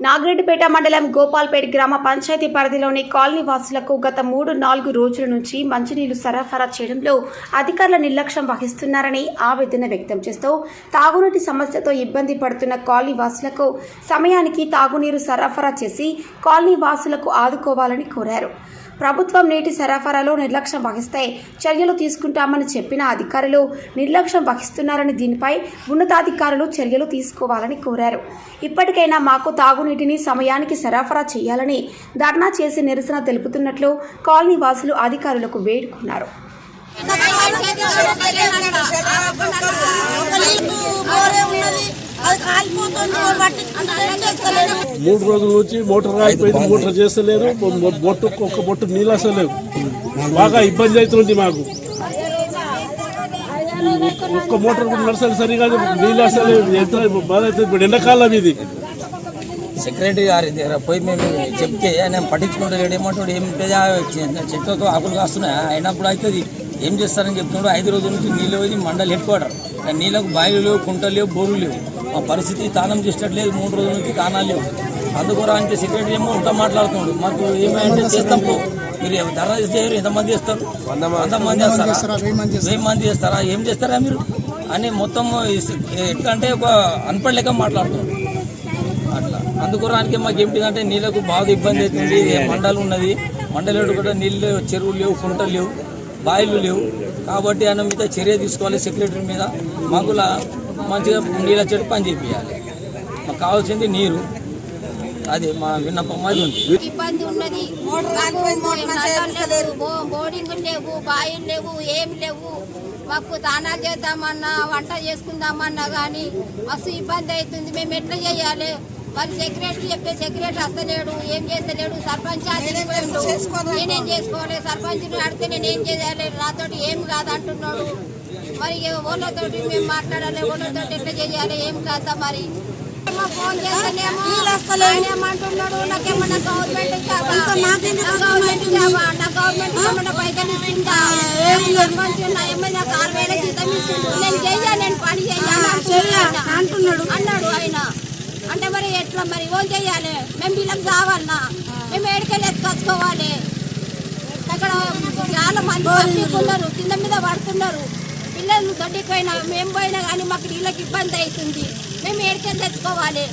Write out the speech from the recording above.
నాగిరెడ్డిపేట మండలం గోపాల్పేట గ్రామ పంచాయతీ పరిధిలోని కాలనీ వాసులకు గత మూడు నాలుగు రోజుల నుంచి మంచినీళ్ళు సరఫరా చేయడంలో అధికారుల నిర్లక్ష్యం వహిస్తున్నారని ఆవేదన వ్యక్తం చేస్తూ తాగునీటి సమస్యతో ఇబ్బంది పడుతున్న కాలనీ వాసులకు సమయానికి తాగునీరు సరఫరా చేసి కాలనీ వాసులకు ఆదుకోవాలని కోరారు. ప్రభుత్వం నీటి సరఫరాలో నిర్లక్ష్యం వహిస్తే చర్యలు తీసుకుంటామని చెప్పిన అధికారులు నిర్లక్ష్యం వహిస్తున్నారని దీనిపై ఉన్నతాధికారులు చర్యలు తీసుకోవాలని కోరారు. ఇప్పటికైనా మాకు తాగునీటిని సమయానికి సరఫరా చేయాలని ధర్నా చేసి నిరసన తెలుపుతున్నట్లు కాలనీ వాసులు అధికారులకు వేడుకున్నారు. మూడు రోజుల నుంచి మోటార్ ఆగిపోయింది మోటార్ చేస్తలేరు బొట్టు ఒక్క బొట్టు నీళ్ళు అసలేవు బాగా ఇబ్బంది అవుతుంది మాకు. ఒక్క మోటార్ కూడా నడసాలి సరిగా నీళ్ళు అసలు ఎంత బాధ అవుతుంది ఇప్పుడు ఎండాకాలం ఇది. సెక్రటరీ గారి దగ్గర పోయి మేము చెప్తే ఆయన పట్టించుకుంటే ఏమంటాడు ఏం చెట్లతో ఆకులు కాస్తున్నాయి? అయినప్పుడు అవుతుంది. ఏం చేస్తారని చెప్తున్నాడు ఐదు రోజుల నుంచి నీళ్ళు పోయి మండలి హెడ్ క్వార్టర్ నీళ్ళకు బాయిలు లేవు కుంటలు లేవు బోర్లు లేవు. మా పరిస్థితి తానం చేసేటట్లేదు మూడు రోజుల నుంచి తానాలు లేవు. అందుకోరానికి సెక్రటరీ ఏమో ఉంటా మాట్లాడుతున్నాడు. మాకు ఏమైంటే చేస్తాం పో. మీరు ధర చేయరు ఎంతమంది చేస్తారు? వంద మంది. చేస్తారా? వెయ్యి మంది చేస్తారా? ఏం చేస్తారా మీరు? అని మొత్తం ఎట్లా అంటే ఒక అన్పడి లెక్క మాట్లాడుతున్నాడు. అట్లా. అందుకోరానికి మాకు ఏంటిదంటే నీళ్ళకు బాగా ఇబ్బంది అవుతుంది. మండలు ఉన్నది. మండలేడు కూడా నీళ్ళు లేవు, చెరువులు లేవు కుంటలు లేవు బాయిలు లేవు. కాబట్టి ఆయన మీద చర్య తీసుకోవాలి సెక్రటరీ మీద. మాకు మంచిగా నీళ్ళ చెట్టు పని చేయాలి మాకు కావాల్సింది నీరు. అది మా విన్నపం అది ఉంది. ఇబ్బంది ఉన్నది. బోర్డింగ్ లేవు బాయిలు లేవు ఏం లేవు. మాకు దానాలు చేద్దామన్నా వంట చేసుకుందామన్నా కానీ మస్తు ఇబ్బంది అవుతుంది. మేము ఎట్లా చేయాలి? మరి సెక్రటరీ చెప్తే సెక్రటరీ వస్తలేడు ఏం చేస్తలేడు సర్పంచ్. నేనేం చేసుకోవాలి? సర్పంచ్ని అడిగితే నేను ఏం చేయాలి? నాతోటి ఏం కాదు అంటున్నాడు మరి ఇక వాళ్ళతోటి మేము మాట్లాడాలి? వాళ్ళతోటి ఎట్లా చేయాలి? ఏం కాదా మరి. ఏమో ఫోన్ చేస్తేనేమో ఆయన ఏమంటున్నాడు? నాకేమన్నా గవర్నమెంట్ జాబా? నా గవర్నమెంట్ జాబా? నా గవర్నమెంట్ ఏమన్నా పైసలు ఇస్తుందా? సర్పంచ్ నా ఏమైనా నాకు ఆరు వేల జీతం ఇస్తుండు. నేను చెయ్యా, నేను పని చెయ్యా అంటున్నాడు. అన్నాడు ఆయన. అంటే మరి ఎట్లా మరి? ఓన్ చెయ్యాలి మేము వీళ్ళకి కావాలన్నా మేము ఏడికెళ్ళి ఎత్తుకొచ్చుకోవాలి? అక్కడ చాలా మంది ఉన్నారు కింద మీద పడుతున్నారు. పిల్లలు దొడ్డికి పోయినా మేము పోయినా కానీ మాకు నీళ్ళకి ఇబ్బంది అవుతుంది. మేము ఏడికెళ్ళి తెచ్చుకోవాలి?